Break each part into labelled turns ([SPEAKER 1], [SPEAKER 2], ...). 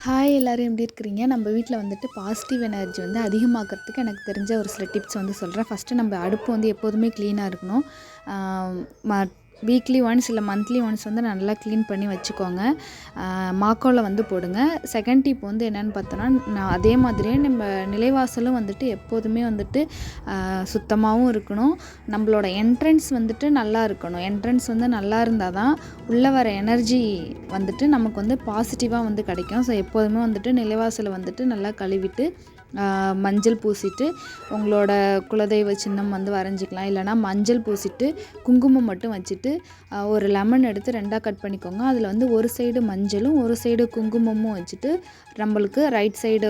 [SPEAKER 1] Hi எல்லோரும் எப்படி இருக்கிறீங்க? நம்ம வீட்டில் வந்துட்டு பாசிட்டிவ் எனர்ஜி வந்து அதிகமாக்கிறதுக்கு எனக்கு தெரிஞ்ச ஒரு சில டிப்ஸ் வந்து சொல்கிறேன் ஃபஸ்ட்டு நம்ம அடுப்பு வந்து எப்போதுமே க்ளீனாக இருக்கணும். ம வீக்லி ஒன்ஸ் இல்லை மந்த்லி ஒன்ஸ் வந்து நல்லா க்ளீன் பண்ணி வச்சுக்கோங்க. மாக்கோவில் வந்து போடுங்க. செகண்ட் டிப் வந்து என்னென்னு பார்த்தோன்னா நான் அதே மாதிரியே நம்ம நிலைவாசலும் வந்துட்டு எப்போதுமே வந்துட்டு சுத்தமாகவும் இருக்கணும். நம்மளோட என்ட்ரன்ஸ் வந்துட்டு நல்லா இருக்கணும். என்ட்ரன்ஸ் வந்து நல்லா இருந்தால் தான் உள்ளே வர எனர்ஜி வந்துட்டு நமக்கு வந்து பாசிட்டிவாக வந்து கிடைக்கும். ஸோ எப்போதுமே வந்துட்டு நிலைவாசலை வந்துட்டு நல்லா கழுவிட்டு மஞ்சள் பூசிட்டு உங்களோட குலதெய்வ சின்னம் வந்து வரைஞ்சிக்கலாம். இல்லைனா மஞ்சள் பூசிட்டு குங்குமம் மட்டும் வச்சுட்டு ஒரு லெமன் எடுத்து ரெண்டாக கட் பண்ணிக்கோங்க. அதில் வந்து ஒரு சைடு மஞ்சளும் ஒரு சைடு குங்குமமும் வச்சுட்டு நம்மளுக்கு ரைட் சைடு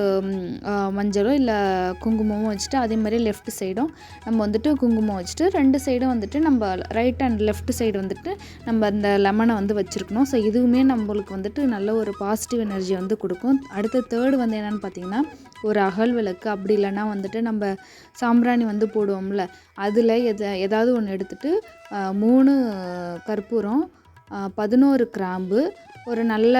[SPEAKER 1] மஞ்சளும் இல்லை குங்குமமும் வச்சுட்டு அதே மாதிரி லெஃப்ட் சைடும் நம்ம வந்துட்டு குங்குமம் வச்சுட்டு ரெண்டு சைடும் வந்துட்டு நம்ம ரைட் அண்ட் லெஃப்ட் சைடு வந்துட்டு நம்ம அந்த லெமனை வந்து வச்சுருக்கணும். ஸோ இதுவுமே நம்மளுக்கு வந்துட்டு நல்ல ஒரு பாசிட்டிவ் எனர்ஜி வந்து கொடுக்கும். அடுத்த தேர்டு வந்து என்னென்னு பார்த்தீங்கன்னா ஒரு அகல் விளக்கு அப்படி இல்லைன்னா வந்துட்டு நம்ம சாம்பிராணி வந்து போடுவோம்ல அதில் எதை ஏதாவது ஒன்று எடுத்துகிட்டு மூணு கற்பூரம் பதினோரு கிராம்பு ஒரு நல்ல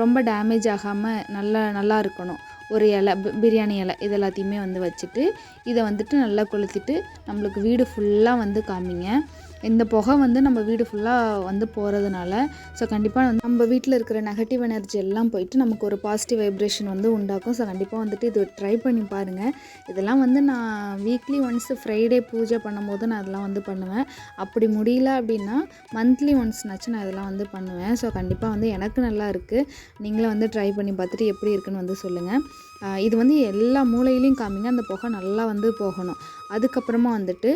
[SPEAKER 1] ரொம்ப டேமேஜ் ஆகாமல் நல்ல நல்லா இருக்கணும். ஒரு இலை பிரியாணி இலை இது எல்லாத்தையுமே வந்து வச்சுட்டு இதை வந்துட்டு நல்லா கொளுத்திட்டு நம்மளுக்கு வீடு ஃபுல்லாக வந்து காமிங்க. இந்த புகை வந்து நம்ம வீடு ஃபுல்லாக வந்து போகிறதுனால ஸோ கண்டிப்பாக வந்து நம்ம வீட்டில் இருக்கிற நெகட்டிவ் எனர்ஜி எல்லாம் போயிட்டு நமக்கு ஒரு பாசிட்டிவ் வைப்ரேஷன் வந்து உண்டாக்கும். ஸோ கண்டிப்பாக வந்துட்டு இது ட்ரை பண்ணி பாருங்கள் இதெல்லாம் வந்து நான் வீக்லி ஒன்ஸ் ஃப்ரைடே பூஜை பண்ணும்போது நான் அதெல்லாம் வந்து பண்ணுவேன். அப்படி முடியல அப்படின்னா மந்த்லி ஒன்ஸ்னாச்சும் நான் இதெல்லாம் வந்து பண்ணுவேன். ஸோ கண்டிப்பாக வந்து எனக்கு நல்லா இருக்குது நீங்களும் வந்து ட்ரை பண்ணி பார்த்துட்டு எப்படி இருக்குன்னு வந்து சொல்லுங்கள் இது வந்து எல்லா மூலையிலையும் காமிங்க. அந்த புகை நல்லா வந்து போகணும். அதுக்கப்புறமா வந்துட்டு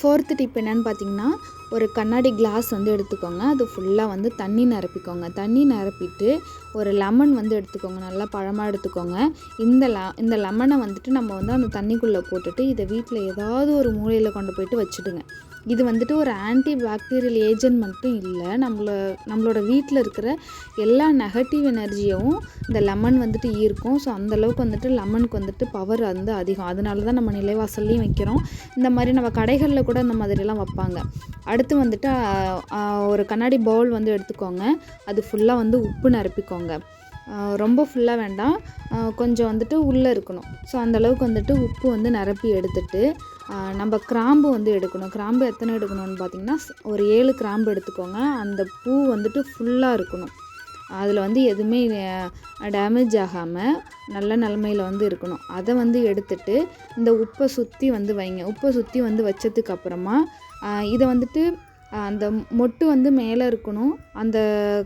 [SPEAKER 1] ஃபோர்த்து டிப் என்னென்னு பார்த்தீங்கன்னா ஒரு கண்ணாடி கிளாஸ் வந்து எடுத்துக்கோங்க. அது ஃபுல்லாக வந்து தண்ணி நிரப்பிக்கோங்க. தண்ணி நிரப்பிட்டு ஒரு லெமன் வந்து எடுத்துக்கோங்க. நல்லா பழமாக எடுத்துக்கோங்க. இந்த ல இந்த லெமனை வந்துட்டு நம்ம வந்து அந்த தண்ணிக்குள்ளே போட்டுட்டு இதை வீட்டில் ஏதாவது ஒரு மூலையில் கொண்டு போயிட்டு வச்சுடுங்க. இது வந்துட்டு ஒரு ஆன்டி பாக்டீரியல் ஏஜென்ட் மட்டும் இல்லை. நம்மள நம்மளோட வீட்டில் இருக்கிற எல்லா நெகட்டிவ் எனர்ஜியும் இந்த லெமன் வந்துட்டு ஈர்க்கும். ஸோ அந்தளவுக்கு வந்துட்டு லெமனுக்கு வந்துட்டு பவர் வந்து அதிகம். அதனால தான் நம்ம நிலைவாசல்லையும் வைக்கிறோம். இந்த மாதிரி நம்ம கடைகளில் கூட இந்த மாதிரிலாம் வைப்பாங்க. அடுத்து வந்துட்டு ஒரு கண்ணாடி பவுல் வந்து எடுத்துக்கோங்க. அது ஃபுல்லாக வந்து உப்பு நிரப்பிக்கோங்க. ரொம்ப ஃபுல்லாக வேண்டாம். கொஞ்சம் வந்துட்டு உள்ளே இருக்கணும். ஸோ அந்தளவுக்கு வந்துட்டு உப்பு வந்து நிரப்பி எடுத்துட்டு நம்ம கிராம்பு வந்து எடுக்கணும். கிராம்பு எத்தனை எடுக்கணும்னு பார்த்தீங்கன்னா ஒரு ஏழு கிராம்பு எடுத்துக்கோங்க. அந்த பூ வந்துட்டு ஃபுல்லாக இருக்கணும். அதில் வந்து எதுவுமே டேமேஜ் ஆகாமல் நல்ல நிலமையில் வந்து இருக்கணும். அதை வந்து எடுத்துட்டு இந்த உப்பை சுற்றி வந்து வைங்க. உப்பை சுற்றி வந்து வச்சதுக்கு அப்புறமா இதை வந்துட்டு அந்த மொட்டு வந்து மேலே இருக்கணும். அந்த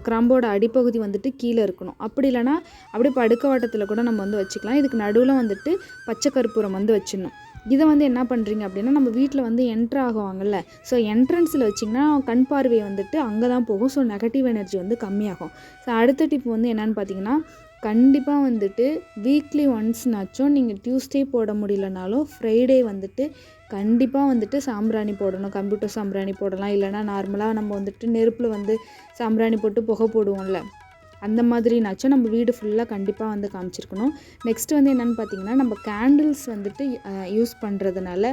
[SPEAKER 1] கிராம்போட அடிப்பகுதி வந்துட்டு கீழே இருக்கணும். அப்படி இல்லைன்னா அப்படியே படுக்க வாட்டத்தில் கூட நம்ம வந்து வச்சுக்கலாம். இதுக்கு நடுவில் வந்துட்டு பச்சை கற்பூரம் வந்து வச்சிடணும். இதை வந்து என்ன பண்ணுறீங்க அப்படின்னா நம்ம வீட்டில் வந்து என்ட்ரு ஆகுவாங்கல்ல. ஸோ என்ட்ரன்ஸில் வச்சிங்கன்னா கண் பார்வை வந்துட்டு அங்கே தான் போகும். ஸோ நெகட்டிவ் எனர்ஜி வந்து கம்மியாகும். ஸோ அடுத்த டிப் வந்து என்னென்னு பார்த்தீங்கன்னா கண்டிப்பாக வந்துட்டு வீக்லி ஒன்ஸ்னாச்சும் நீங்கள் டியூஸ்டே போட முடியலனாலும் ஃப்ரைடே வந்துட்டு கண்டிப்பாக வந்துட்டு சாம்பிராணி போடணும். கம்ப்யூட்டர் சாம்பிராணி போடலாம். இல்லைனா நார்மலாக நம்ம வந்துட்டு நெருப்பில் வந்து சாம்பிராணி போட்டு புகை போடுவோம்ல. அந்த மாதிரினாச்சும் நம்ம வீடு ஃபுல்லாக கண்டிப்பாக வந்து காமிச்சிருக்கணும். நெக்ஸ்ட் வந்து என்னென்னு பார்த்தீங்கன்னா நம்ம கேண்டில்ஸ் வந்துட்டு யூஸ் பண்ணுறதுனால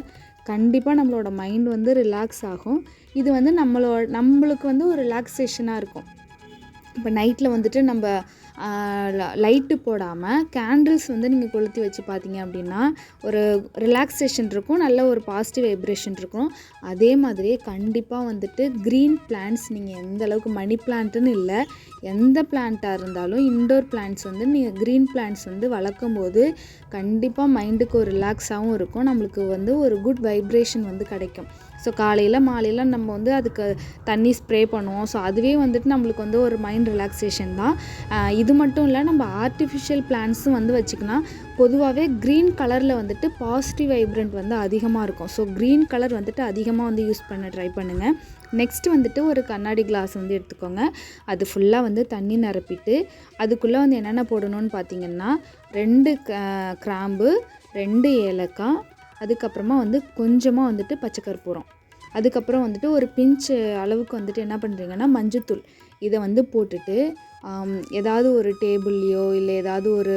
[SPEAKER 1] கண்டிப்பாக நம்மளோட மைண்ட் வந்து ரிலாக்ஸ் ஆகும். இது வந்து நம்மளோட நம்மளுக்கு வந்து ஒரு ரிலாக்ஸேஷனாக இருக்கும். இப்போ நைட்டில் வந்துட்டு நம்ம லைட்டு போடாமல் கேண்டில்ஸ் வந்து நீங்கள் கொளுத்தி வச்சு பார்த்தீங்க அப்படின்னா ஒரு ரிலாக்ஸேஷன் இருக்கும் நல்ல ஒரு பாசிட்டிவ் வைப்ரேஷன் இருக்கும். அதே மாதிரியே கண்டிப்பாக வந்துட்டு க்ரீன் பிளான்ட்ஸ் நீங்கள் எந்த அளவுக்கு மணி பிளான்ட்டுன்னு இல்லை எந்த பிளான்ட்டாக இருந்தாலும் இன்டோர் பிளான்ட்ஸ் வந்து நீங்கள் க்ரீன் பிளான்ட்ஸ் வந்து வளர்க்கும் போது கண்டிப்பாக மைண்டுக்கு ஒரு ரிலாக்ஸாகவும் இருக்கும் நம்மளுக்கு வந்து ஒரு குட் வைப்ரேஷன் வந்து கிடைக்கும். ஸோ காலையில் மாலையில் நம்ம வந்து அதுக்கு தண்ணி ஸ்ப்ரே பண்ணுவோம். ஸோ அதுவே வந்துட்டு நம்மளுக்கு வந்து ஒரு மைண்ட் ரிலாக்ஸேஷன் தான். இது இது மட்டும் இல்லை நம்ம ஆர்டிஃபிஷியல் பிளான்ஸும் வந்து வச்சுக்கலாம் பொதுவாகவே க்ரீன் கலரில் வந்துட்டு பாசிட்டிவ் வைப்ரண்ட் வந்து அதிகமாக இருக்கும். ஸோ க்ரீன் கலர் வந்துட்டு அதிகமாக வந்து யூஸ் பண்ண ட்ரை பண்ணுங்கள் நெக்ஸ்ட் வந்துட்டு ஒரு கண்ணாடி கிளாஸ் வந்து எடுத்துக்கோங்க. அது ஃபுல்லாக வந்து தண்ணி நிரப்பிட்டு அதுக்குள்ளே வந்து என்னென்ன போடணும்னு பார்த்தீங்கன்னா ரெண்டு கிராம்பு ரெண்டு ஏலக்காய் அதுக்கப்புறமா வந்து கொஞ்சமாக வந்துட்டு பச்சை கற்பூரம். அதுக்கப்புறம் வந்துட்டு ஒரு பிஞ்சு அளவுக்கு வந்துட்டு என்ன பண்ணுறீங்கன்னா மஞ்சத்தூள். இதை வந்து போட்டுட்டு ஏதாவது ஒரு டேபிள்லையோ இல்லை ஏதாவது ஒரு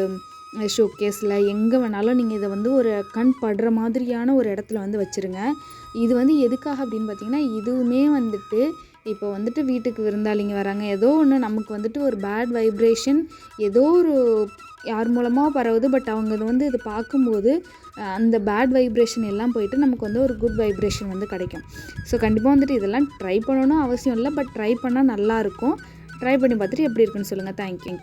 [SPEAKER 1] ஷோகேஸில் எங்கே வேணாலும் நீங்கள் இதை வந்து ஒரு கண் படுற மாதிரியான ஒரு இடத்துல வந்து வச்சுருங்க. இது வந்து எதுக்காக அப்படின்னு பார்த்தீங்கன்னா இதுவுமே வந்துட்டு இப்போ வந்துட்டு வீட்டுக்கு விருந்தாளிங்க வராங்க. ஏதோ ஒன்று நமக்கு வந்துட்டு ஒரு பேட் வைப்ரேஷன் ஏதோ ஒரு யார் மூலமாக பரவுது பட் அவங்க வந்து இது பார்க்கும்போது அந்த பேட் வைப்ரேஷன் எல்லாம் போயிட்டு நமக்கு வந்து ஒரு குட் வைப்ரேஷன் வந்து கிடைக்கும். ஸோ கண்டிப்பாக வந்துட்டு இதெல்லாம் ட்ரை பண்ணணும் அவசியம் இல்லை பட் ட்ரை பண்ணால் நல்லாயிருக்கும் ட்ரை பண்ணி பார்த்துட்டு எப்படி இருக்குன்னு சொல்லுங்கள் தேங்க்யூ